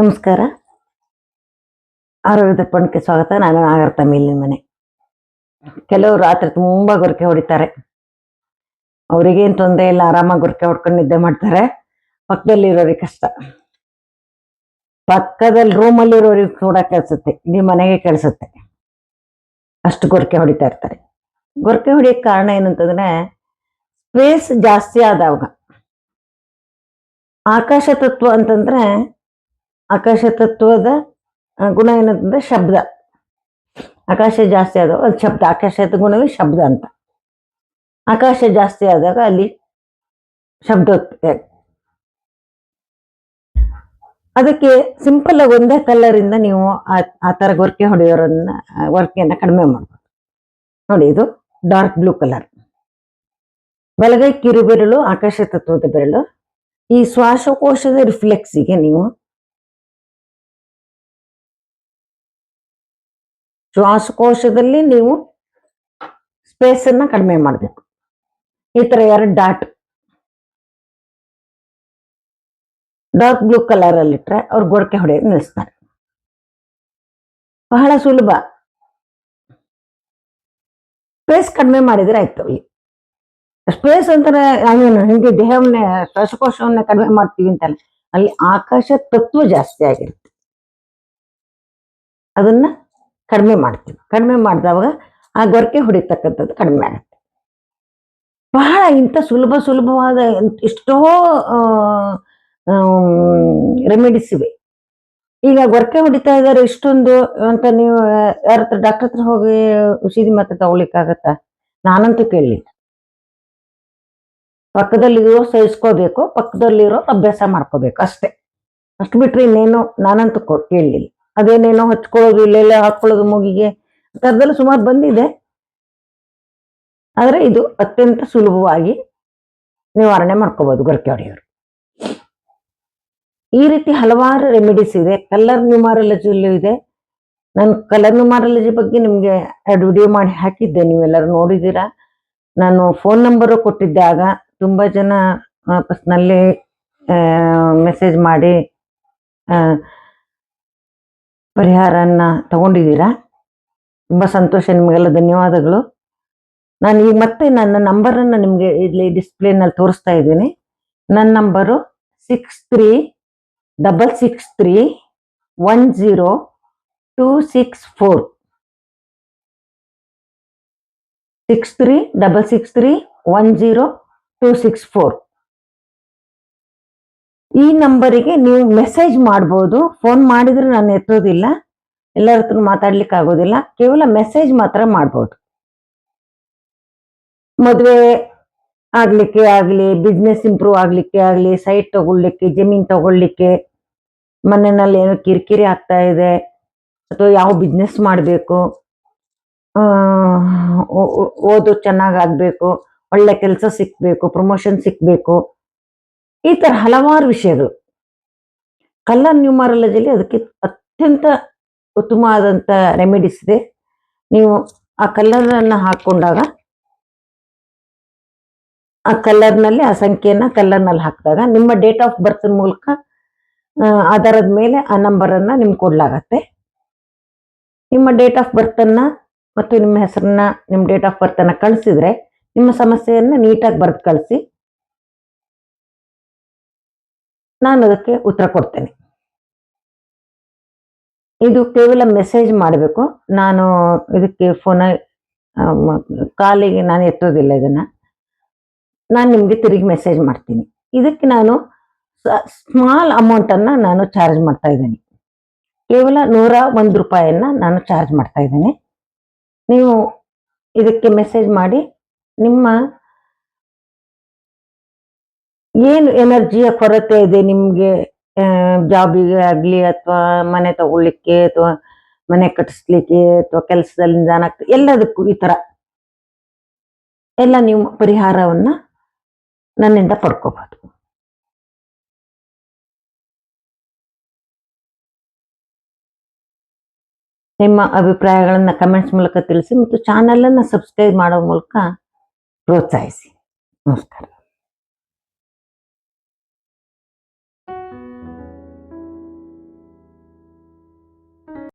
ನಮಸ್ಕಾರ. ಆರೋಗ್ಯದ ಪಣಕ್ಕೆ ಸ್ವಾಗತ. ನಾನು ನಾಗರತ ತಮಿಳಿನ ಮನೆ. ಕೆಲವರು ರಾತ್ರಿ ತುಂಬಾ ಗೊರಕೆ ಹೊಡಿತಾರೆ. ಅವ್ರಿಗೇನು ತೊಂದರೆ ಇಲ್ಲ, ಆರಾಮಾಗಿ ಗೊರಕೆ ಹೊಡ್ಕೊಂಡು ನಿದ್ದೆ ಮಾಡ್ತಾರೆ. ಪಕ್ಕದಲ್ಲಿರೋರಿಗೆ ಕಷ್ಟ. ಪಕ್ಕದಲ್ಲಿ ರೂಮಲ್ಲಿರೋರಿಗೆ ಕೂಡ ಕೆಲ್ಸುತ್ತೆ. ಇಡೀ ಮನೆಗೆ ಕೆಲ್ಸುತ್ತೆ. ಅಷ್ಟು ಗೊರಕೆ ಹೊಡಿತಾ ಇರ್ತಾರೆ. ಗೊರಕೆ ಹೊಡಿಯಕ್ಕೆ ಕಾರಣ ಏನಂತಂದ್ರೆ ಸ್ಪೇಸ್ ಜಾಸ್ತಿ ಆದವಾಗ. ಆಕಾಶ ತತ್ವ ಅಂತಂದ್ರೆ, ಆಕಾಶ ತತ್ವದ ಗುಣ ಏನಂತಂದ್ರೆ ಶಬ್ದ. ಆಕಾಶ ಜಾಸ್ತಿ ಆದಾಗ ಅಲ್ಲಿ ಶಬ್ದ, ಆಕಾಶದ ಗುಣವೇ ಶಬ್ದ ಅಂತ. ಆಕಾಶ ಜಾಸ್ತಿ ಆದಾಗ ಅಲ್ಲಿ ಶಬ್ದ ಅದಕ್ಕೆ ಸಿಂಪಲ್ ಆಗಿ ಒಂದೇ ಕಲರಿಂದ ನೀವು ಆ- ತರ ಗೊರಕೆ ಹೊಡೆಯೋರನ್ನ ವರ್ಕೆಯನ್ನು ಕಡಿಮೆ ಮಾಡ್ಬೋದು. ನೋಡಿ, ಇದು ಡಾರ್ಕ್ ಬ್ಲೂ ಕಲರ್ ಬಲಗೈ ಕಿರು ಬೆರಳು, ಆಕಾಶ ತತ್ವದ ಬೆರಳು. ಈ ಶ್ವಾಸಕೋಶದ ರಿಫ್ಲೆಕ್ಸಿಗೆ ನೀವು ಶ್ವಾಸಕೋಶದಲ್ಲಿ ನೀವು ಸ್ಪೇಸ್ ಅನ್ನ ಕಡಿಮೆ ಮಾಡಬೇಕು. ಈ ತರ ಎರಡು ಡಾಟ್. ಡಾರ್ಕ್ ಬ್ಲೂ ಇಟ್ರೆ ಅವ್ರು ಗೊಡಕೆ ಹೊಡೆಯೋದು ನಿಲ್ಲಿಸ್ತಾರೆ. ಬಹಳ ಸುಲಭ. ಸ್ಪೇಸ್ ಕಡಿಮೆ ಮಾಡಿದ್ರೆ ಆಯ್ತು. ಸ್ಪೇಸ್ ಅಂತಾರೆ ನಾವೇನು ಹಿಂಗೆ ದೇಹವನ್ನೇ, ಶ್ವಾಸಕೋಶವನ್ನ ಕಡಿಮೆ ಮಾಡ್ತೀವಿ ಅಂತಲ್ಲ ಅಲ್ಲಿ ಆಕಾಶ ತತ್ವ ಜಾಸ್ತಿ ಆಗಿರುತ್ತೆ. ಅದನ್ನ ಕಡಿಮೆ ಮಾಡ್ತೀವಿ. ಕಡಿಮೆ ಮಾಡಿದವಾಗ ಆ ಗೊರಕೆ ಹೊಡಿತಕ್ಕಂಥದ್ದು ಕಡಿಮೆ ಆಗುತ್ತೆ. ಬಹಳ ಇಂಥ ಸುಲಭ ಸುಲಭವಾದ ಎಷ್ಟೋ ರೆಮಿಡೀಸ್ ಇವೆ. ಈಗ ಗೊರಕೆ ಹೊಡಿತಾ ಇದ್ದಾರೆ ಇಷ್ಟೊಂದು ಅಂತ ನೀವು, ಯಾರ ಹತ್ರ ಡಾಕ್ಟರ್ ಹತ್ರ ಹೋಗಿ, ಔಷಧಿ ಮಾತ್ರ ತಗೊಳ್ಲಿಕ್ಕಾಗತ್ತಾ ನಾನಂತೂ ಕೇಳಲಿಲ್ಲ. ಪಕ್ಕದಲ್ಲಿರೋ ಸಹಿಸ್ಕೋಬೇಕು ಪಕ್ಕದಲ್ಲಿರೋ ಅಭ್ಯಾಸ ಮಾಡ್ಕೋಬೇಕು ಅಷ್ಟೇ. ಅಷ್ಟು ಬಿಟ್ರೆ ಇನ್ನೇನು ನಾನಂತೂ ಕೊ- ಕೇಳಲಿಲ್ಲ. ಅದೇನೇನೋ ಹಚ್ಕೊಳ್ಳೋದು, ಇಲ್ಲೆಲ್ಲ ಹಾಕ್ಕೊಳ್ಳೋದು ಮೂಗಿಗೆ ಥರದಲ್ಲಿ ಸುಮಾರು ಬಂದಿದೆ. ಆದರೆ ಇದು ಅತ್ಯಂತ ಸುಲಭವಾಗಿ ನಿವಾರಣೆ ಮಾಡ್ಕೋಬೋದು ಗೊರಕೆ ಈ ರೀತಿ ಹಲವಾರು ರೆಮಿಡೀಸ್ ಇದೆ. ಕಲರ್ ನ್ಯೂಮಾರಲಜಿಯಲ್ಲೂ ಇದೆ. ನಾನು ಕಲರ್ ನ್ಯೂಮಾರಲಜಿ ಬಗ್ಗೆ ನಿಮಗೆ ಎರಡು ವಿಡಿಯೋ ಮಾಡಿ ಹಾಕಿದ್ದೆ. ನೀವೆಲ್ಲರೂ ನೋಡಿದ್ದೀರಾ. ನಾನು ಫೋನ್ ನಂಬರು ಕೊಟ್ಟಿದ್ದೆ ಆಗ. ತುಂಬ ಜನ ಪರ್ಸ್ನಲ್ಲಿ ಮೆಸೇಜ್ ಮಾಡಿ ಪರಿಹಾರನ ತಗೊಂಡಿದ್ದೀರಾ? ತುಂಬ ಸಂತೋಷ ನಿಮಗೆಲ್ಲ, ಧನ್ಯವಾದಗಳು. ನಾನು ಈಗ ಮತ್ತೆ ನನ್ನ ನಂಬರನ್ನು ನಿಮಗೆ ಇಲ್ಲಿ ಡಿಸ್ಪ್ಲೇನಲ್ಲಿ ತೋರಿಸ್ತಾ ಇದ್ದೀನಿ. ನನ್ನ number six three double six three one zero two six four six three double six three one zero two six four ಈ ನಂಬರಿಗೆ ನೀವು ಮೆಸೇಜ್ ಮಾಡ್ಬೋದು. ಫೋನ್ ಮಾಡಿದ್ರೆ ನಾನು ಎತ್ತೋದಿಲ್ಲ. ಎಲ್ಲರ ಹತ್ರ ಮಾತಾಡ್ಲಿಕ್ಕೆ ಆಗೋದಿಲ್ಲ ಕೇವಲ ಮೆಸೇಜ್ ಮಾತ್ರ ಮಾಡ್ಬೋದು. ಮದುವೆ ಆಗ್ಲಿಕ್ಕೆ ಆಗಲಿ ಬಿಸ್ನೆಸ್ ಇಂಪ್ರೂವ್ ಆಗ್ಲಿಕ್ಕೆ ಆಗಲಿ ಸೈಟ್ ತಗೊಳ್ಲಿಕ್ಕೆ, ಜಮೀನ್ ತಗೊಳ್ಲಿಕ್ಕೆ, ಮನೆಯಲ್ಲಿ ಏನೋ ಕಿರಿಕಿರಿ ಆಗ್ತಾ ಇದೆ. ಅಥವಾ ಯಾವ ಬಿಸ್ನೆಸ್ ಮಾಡಬೇಕು? ಓದು ಚೆನ್ನಾಗಿ ಆಗ್ಬೇಕು. ಒಳ್ಳೆ ಕೆಲಸ ಸಿಕ್ಬೇಕು ಪ್ರಮೋಷನ್ ಸಿಕ್ಬೇಕು. ಈ ತರ ಹಲವಾರು ವಿಷಯಗಳು. ಕಲರ್ ನ್ಯೂಮಾರಲಜಿಯಲ್ಲಿ ಅದಕ್ಕೆ ಅತ್ಯಂತ ಉತ್ತಮವಾದಂತ ರೆಮಿಡೀಸ್ ಇದೆ. ನೀವು ಆ ಕಲರ್ ಅನ್ನ ಹಾಕೊಂಡಾಗ, ಆ ಕಲರ್ನಲ್ಲಿ ಆ ಸಂಖ್ಯೆಯನ್ನ ಕಲರ್ನಲ್ಲಿ ಹಾಕಿದಾಗ ನಿಮ್ಮ ಡೇಟ್ ಆಫ್ ಬರ್ತ್ ಮೂಲಕ ಆಧಾರದ ಮೇಲೆ ಆ ನಂಬರ್ ಅನ್ನ ನಿಮ್ಗೆ ಕೊಡ್ಲಾಗತ್ತೆ. ನಿಮ್ಮ ಡೇಟ್ ಆಫ್ ಬರ್ತ್ ಅನ್ನ ಮತ್ತು ನಿಮ್ಮ ಹೆಸರನ್ನ, ನಿಮ್ಮ ಡೇಟ್ ಆಫ್ ಬರ್ತ್ ಅನ್ನ ಕಳಿಸಿದ್ರೆ ನಿಮ್ಮ ಸಮಸ್ಯೆಯನ್ನು ನೀಟಾಗಿ ಬರೆದು ಕಳಿಸಿ. ನಾನು ಅದಕ್ಕೆ ಉತ್ತರ ಕೊಡ್ತೇನೆ. ಇದು ಕೇವಲ ಮೆಸೇಜ್ ಮಾಡಬೇಕು. ನಾನು ಇದಕ್ಕೆ ಫೋನ ಕಾಲಿಗೆ ನಾನು ಎತ್ತೋದಿಲ್ಲ ಇದನ್ನ. ನಾನು ನಿಮಗೆ ತಿರುಗಿ ಮೆಸೇಜ್ ಮಾಡ್ತೀನಿ. ಇದಕ್ಕೆ ನಾನು ಸ್ಮಾಲ್ ಅಮೌಂಟನ್ನು ನಾನು ಚಾರ್ಜ್ ಮಾಡ್ತಾ ಇದ್ದೀನಿ. ಕೇವಲ ನೂರ ಒಂದು ರೂಪಾಯಿಯನ್ನು ನಾನು ಚಾರ್ಜ್ ಮಾಡ್ತಾ ಇದ್ದೀನಿ. ನೀವು ಇದಕ್ಕೆ ಮೆಸೇಜ್ ಮಾಡಿ ನಿಮ್ಮ ಏನು ಎನರ್ಜಿಯ ಕೊರತೆ ಇದೆ ನಿಮಗೆ ಜಾಬಿಗೆ ಆಗಲಿ ಅಥವಾ ಮನೆ ತಗೊಳ್ಳಿಕ್ಕೆ ಅಥವಾ ಮನೆ ಕಟ್ಟಿಸ್ಲಿಕ್ಕೆ ಅಥವಾ ಕೆಲಸದಲ್ಲಿ ನಿಧಾನ ಎಲ್ಲದಕ್ಕೂ ಈ ತರ. ಎಲ್ಲ ನೀವು ಪರಿಹಾರವನ್ನ ನನ್ನಿಂದ ಪಡ್ಕೋಬಹುದು ನಿಮ್ಮ ಅಭಿಪ್ರಾಯಗಳನ್ನ ಕಮೆಂಟ್ಸ್ ಮೂಲಕ ತಿಳಿಸಿ ಮತ್ತು ಚಾನಲ್ ಅನ್ನ ಸಬ್ಸ್ಕ್ರೈಬ್ ಮಾಡೋ ಮೂಲಕ ಪ್ರೋತ್ಸಾಹಿಸಿ ನಮಸ್ಕಾರ